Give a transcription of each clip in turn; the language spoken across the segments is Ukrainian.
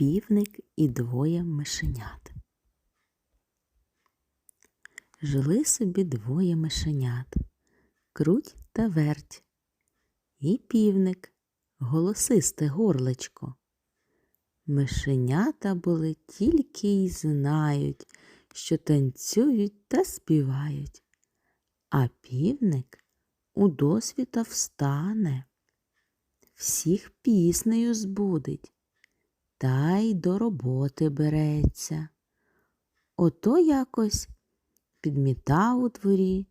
Півник і двоє мишенят. Жили собі двоє мишенят круть та верть. І півник, голосисте горлечко. Мишенята були тільки й знають, що танцюють та співають, а півник у досвіта встане, всіх піснею збудить, та й до роботи береться. Ото якось підмітав у дворі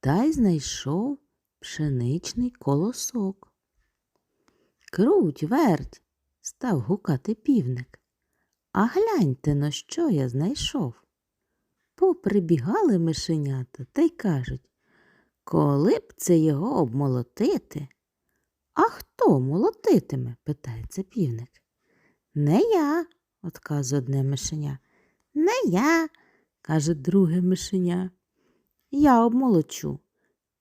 та й знайшов пшеничний колосок. Круть, верть, став гукати півник. А гляньте на що я знайшов. Поприбігали мишенята та й кажуть, коли б це його обмолотити? А хто молотитиме? питається півник. Не я, отказує одне мишеня. Не я, каже друге мишеня. Я обмолочу,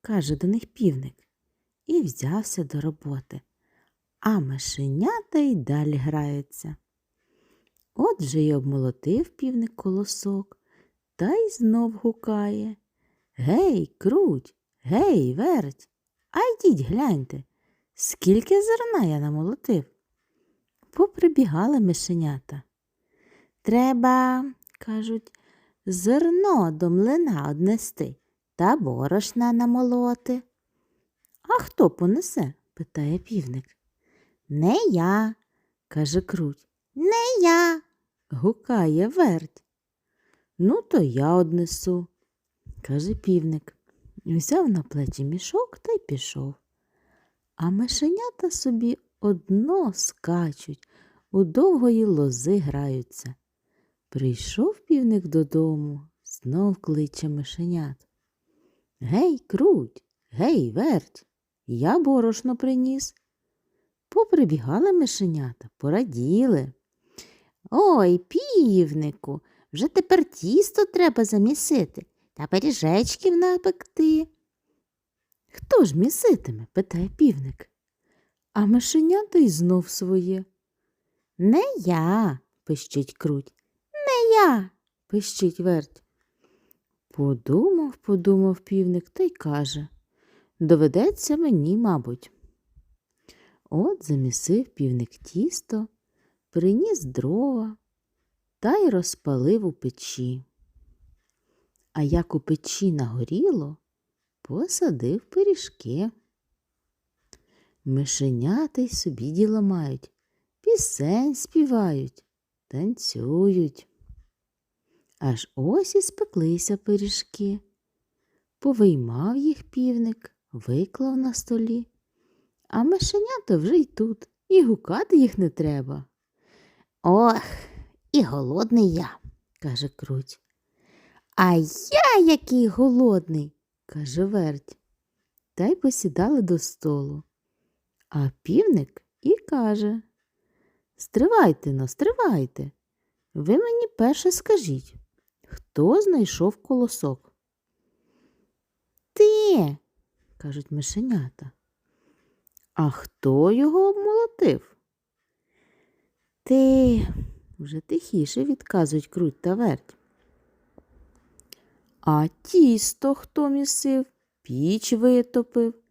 каже до них півник, і взявся до роботи. А мишенята й далі граються. Отже й обмолотив півник колосок та й знов гукає. Гей, круть, гей, верть, а йдіть гляньте, скільки зерна я намолотив. Поприбігали мишенята. Треба, кажуть, зерно до млина однести та борошна намолоти. А хто понесе? питає півник. Не я, каже круть. Не я. гукає верть. Ну, то я однесу, каже півник. Взяв на плечі мішок та й пішов. А мишенята собі одно скачуть, у довгої лози граються. Прийшов півник додому, знов кличе мишенят. Гей, круть, гей, верть, я борошно приніс. Поприбігали мишенята, пораділи. Ой, півнику, вже тепер тісто треба замісити та пиріжечків напекти. Хто ж міситиме? питає півник. А мишенята й знов своє. Не я, пищить круть. Не я, пищить верть. Подумав, подумав півник та й каже доведеться мені, мабуть. От замісив півник тісто, приніс дрова та й розпалив у печі. А як у печі нагоріло, посадив пиріжки. Мишенята й собі діло мають, пісень співають, танцюють. Аж ось і спеклися пиріжки. Повиймав їх півник, виклав на столі, а мишенята вже й тут, і гукати їх не треба. Ох, і голодний я, каже круть. А я який голодний, каже верть. Та й посідали до столу. А півник і каже Стривайте но, стривайте. Ви мені перше скажіть, хто знайшов колосок? Ти, кажуть мишенята. А хто його обмолотив? Ти, вже тихіше відказують круть та верть. А тісто хто місив, піч витопив,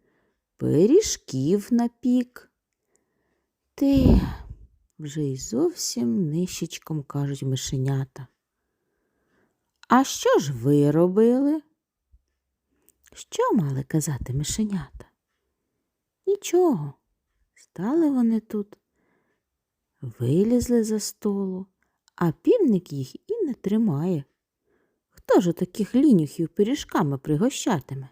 пиріжків напік. Ти вже й зовсім нищечком кажуть мишенята. А що ж ви робили? Що мали казати мишенята? Нічого. Стали вони тут, вилізли за столу, а півник їх і не тримає. Хто ж таких лінюхів пиріжками пригощатиме?